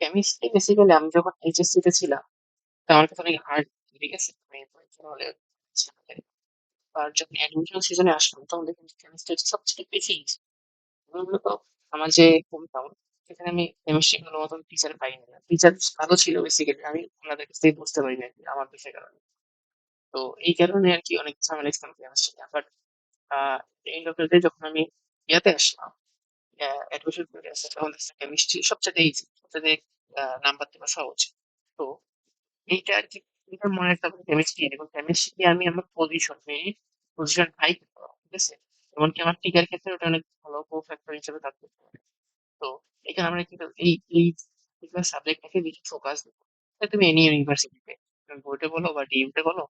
Chemistry তো আমি যখন এইচএসসি তে ছিলাম আমার কাছে আর যখন সিজনে আসলাম, তখন বেশি মূলত আমার যে সেখানে আমি কেমিস্ট্রি ভালো মতন টিচার পাইনি। টিচার ভালো ছিল বেসিক্যালি আমি ওনাদের কাছ বুঝতে পারি না আমার বিষয়ের কারণে। তো এই কারণে আর কি অনেক ঝামেলা ছিলাম chemistry but end of the day যখন আমি ইয়াতে আসলাম অ্যাডমিশন করে আসলাম, তখন দেখলাম কেমিস্ট্রি সবচেয়ে ইজি সবচেয়ে নাম্বার দেওয়া সহজ। তো এইটা আর কি এটা মনে একটা কেমিস্ট্রি এবং কেমিস্ট্রি আমি আমার পজিশন মেরিট পজিশন হাই ঠিক আছে? এমনকি আমার টিকার ক্ষেত্রে ওটা অনেক ভালো কো ফ্যাক্টর হিসেবে কাজ করতে পারে। তো এখানে আমরা কি এই এই সাবজেক্টটাকে বেশি ফোকাস দেবো। তুমি এনি ইউনিভার্সিটিতে বোর্ডে বলো বা ডিউতে বলো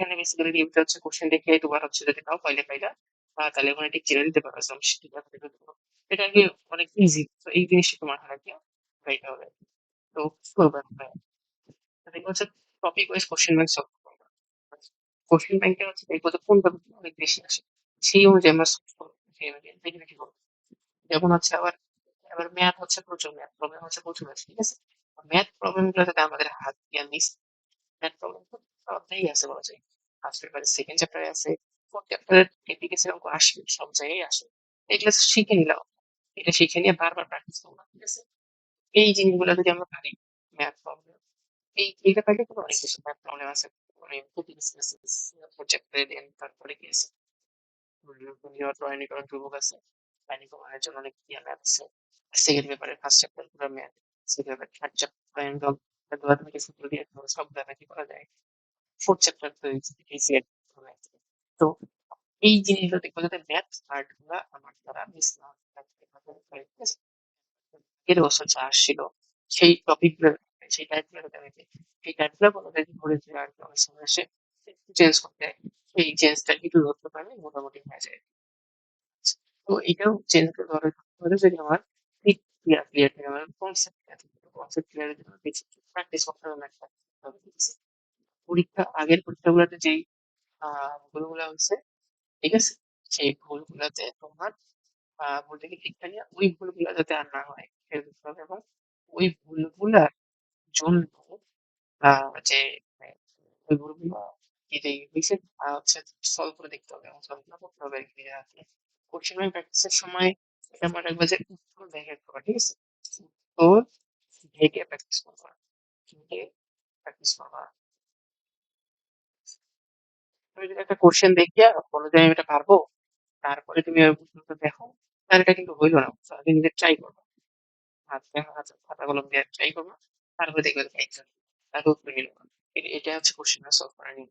এখানে বেসিক্যালি ডিউতে হচ্ছে কোশ্চেন দেখে তোমার হচ্ছে যদি নাও পাইলে পাইলা, বা তাহলে ওখানে ঠিক ছেড়ে দিতে পারো এটা আর কি অনেক ইজি তো এই জিনিসটা তোমার হাতে কি পাইতে হবে। তো কি করবে হচ্ছে topic wise question bank solve করব কোশ্চেন ব্যাংকে হচ্ছে দেখব যে কোন টপিক অনেক বেশি আসে, সেই অনুযায়ী আমরা দেখে দেখে করব। যেমন হচ্ছে আবার আবার ম্যাথ হচ্ছে প্রচুর ম্যাথ প্রবলেম হচ্ছে প্রচুর আছে ঠিক আছে? ম্যাথ প্রবলেমগুলো যাতে আমাদের হাত দিয়ে মিস ম্যাথ প্রবলেম তো আছে বলা যায় ফার্স্ট পেপারে সেকেন্ড চ্যাপ্টারে আছে ফোর্থ চ্যাপ্টারের এদিকে সেরকম আসবে সব জায়গায় আসে এগুলো শিখে নিলাম এটা শিখে নিয়ে বারবার প্র্যাকটিস করব ঠিক আছে এই জিনিসগুলো যদি আমরা পারি ম্যাথ প্রবলেম এই এইটা পাইলে কিন্তু অনেক কিছু ম্যাথ প্রবলেম আছে মানে তারপরে কি আছে ইয়ে ফার্স্ট চ্যাপ্টার পুরো ম্যাথ সেকেন্ড পেপার থার্ড সূত্র দিয়ে সব ব্যাপারে করা যায় ফোর্থ চ্যাপ্টার তো এই তো এই জিনিসগুলো দেখব যাতে ম্যাথ পার্টগুলা আমার দ্বারা মিস না হয় এর বছর যা আসছিল সেই টপিকগুলো সেই টাইপগুলো সেই টাইপগুলো বলা যায় ধরে যে আর অনেক সময় এসে চেঞ্জ করতে এই চেঞ্জটা একটু ধরতে পারলে মোটামুটি হয়ে যায় তো এটাও চেঞ্জ করে ধরে ধরে যদি আমার ক্লিয়ার ক্লিয়ার থাকে আমার কনসেপ্ট কনসেপ্ট ক্লিয়ারের জন্য প্র্যাকটিস করতে হবে পরীক্ষা, আগের পরীক্ষাগুলোতে যেই ভুলগুলো হয়েছে, ঠিক আছে? সেই ভুলগুলোতে তোমার ভুল থেকে শিক্ষা নিয়ে ওই ভুলগুলো যাতে আর না হয় হবে এবং ওই ভুলগুলার জন্য যে ওই ভুলগুলো কি যে হচ্ছে সলভ করে দেখতে হবে এবং হবে প্র্যাকটিসের সময় এটা মনে দেখে করবা ঠিক আছে? করবা প্র্যাকটিস তুমি যদি একটা কোশ্চেন দেখিয়া বলো যে আমি এটা পারব, তারপরে তুমি ওই প্রশ্নটা দেখো, তাহলে এটা কিন্তু হইল না আগে নিজে ট্রাই করবা। হাত খাতা কলম দিয়ে ট্রাই তারপরে দেখবে তারপর উত্তর এটা হচ্ছে কোশ্চেন সলভ করা নিয়ে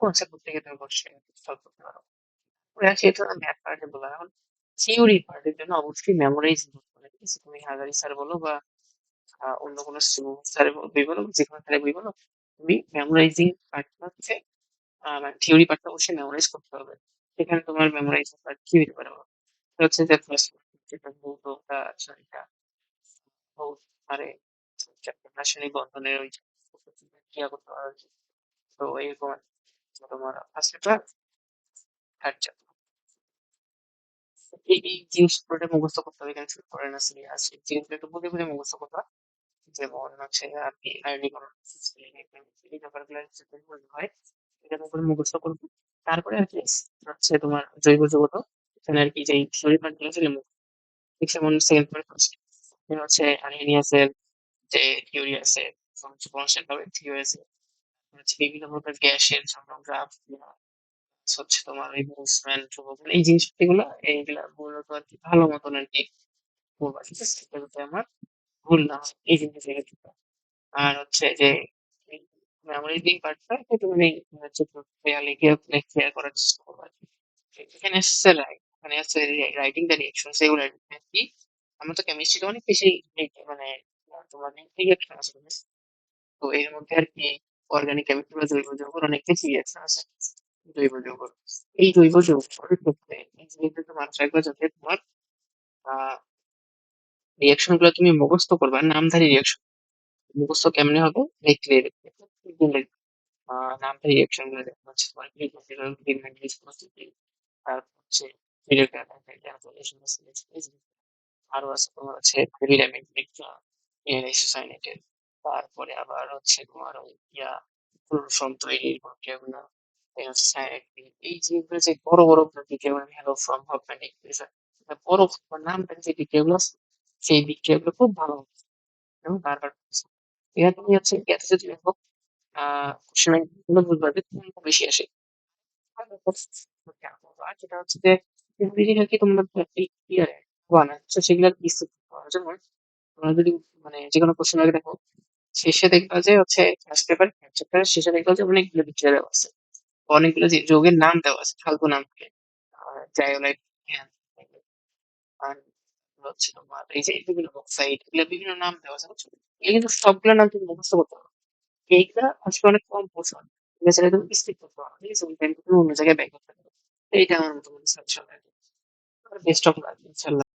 কনসেপ্ট থেকে তুমি কোশ্চেন সলভ করতে পারো? পার্টে জন্য অবশ্যই তুমি হাজারি স্যার বলো বা অন্য কোনো স্যার যে কোনো তুমি মেমোরাইজিং পার্টটা মানে থিওরি পার্টটা অবশ্যই মেমোরাইজ করতে হবে। সেখানে তোমার মেমোরাইজ পার্ট কি হতে পারে হচ্ছে যে ফার্স্ট যেটা সরিটা ভৌত আরে রাসায়নিক বন্ধনের ওই ক্রিয়া করতে পারো তো তোমার ফার্স্ট থার্ড চ্যাপ্টার এই এই জিনিসগুলো মুখস্থ করতে হবে। এখানে করে না সিরিয়াস জিনিসগুলো একটু বুঝে বুঝে মুখস্থ করবা যেমন হচ্ছে আর কি আয়নীকরণ এই ব্যাপারগুলো হয় এটার উপরে মুখস্থ করব। তারপরে আর কি হচ্ছে তোমার জৈব যৌগ এখানে আর কি যে থিওরি পার্টগুলো ছিল যেমন সেকেন্ড পার্ট ফার্স্ট হচ্ছে আর্হেনিয়াসের যে থিওরি আছে কনস্ট্যান্ট হবে থিওরি আছে। হচ্ছে বিভিন্ন প্রকার গ্যাসের গ্রাফ হচ্ছে তোমার এই বুসম্যান এই জিনিসগুলো এইগুলা মূলত আর কি ভালো মতন আর কি করবা ঠিক আছে? আমার ভুল না এই জিনিসটা আর হচ্ছে যে মেমোরি যে পার্টটা এটা তুমি হচ্ছে লিখে করার চেষ্টা করবা এখানে আসছে রাইট এখানে আসছে রাইটিং দ্য রিয়াকশন সেগুলো কি আমরা তো কেমিস্ট্রিতে অনেক বেশি মানে তোমার রিয়াকশন আছে তো এর মধ্যে আর কি অর্গানিক কেমিস্ট্রি বা জৈব যৌগের অনেক বেশি রিয়াকশন আছে জৈব যৌগ এই জৈব যৌগের ক্ষেত্রে এই জিনিসটা মাথায় রাখবে যাতে তোমার রিয়াকশনগুলো তুমি মুখস্থ করবা, নামধারী রিয়াকশন মুখস্থ কেমনে হবে? লিখলে নামটা রিঅ্যাকশনগুলো দেখা তারপর আরও আছে তোমার হচ্ছে পিরামিড তারপরে আবার হচ্ছে তোমার ওই ইয়া প্রোশন তৈরির প্রক্রিয়াগুলো এই যেগুলো যে বড় বড় প্রক্রিয়া হ্যালো ফ্রম হপম্যানিক বড় নামটা যে বিক্রিয়াগুলো আছে সেই বিক্রিয়াগুলো খুব ভালো এবং বারবার তুমি হচ্ছে এত যদি দেখো আহ কোশ্চেনগুলো পারবে বেশি আসে। যেটা হচ্ছে যে তোমরা সেগুলো যেমন তোমরা যদি মানে যে কোনো কোশ্চেন আগে দেখো, শেষে দেখবা যে হচ্ছে ফার্স্ট পেপার চ্যাপ্টারের শেষে দেখবা যে অনেকগুলো বিক্রিয়া দেওয়া আছে। অনেকগুলো যে যোগের নাম দেওয়া আছে ফালতু নাম থেকে জায়োলাইট আর হচ্ছে তোমার এই যে বিভিন্ন বক্সাইট এগুলো বিভিন্ন নাম দেওয়া আছে এগুলো কিন্তু সবগুলো নাম তুমি মুখস্থ করতে পারো। এইগুলা আসলে অনেক কম পোষণ এছাড়া তুমি স্কিপ করতে পারো ঠিক আছে ওই টাইম তুমি অন্য জায়গায় ব্যয় করতে পারো এইটা আমার মতামত। সাজেশন বেস্ট অফ লাক ইনশাল্লাহ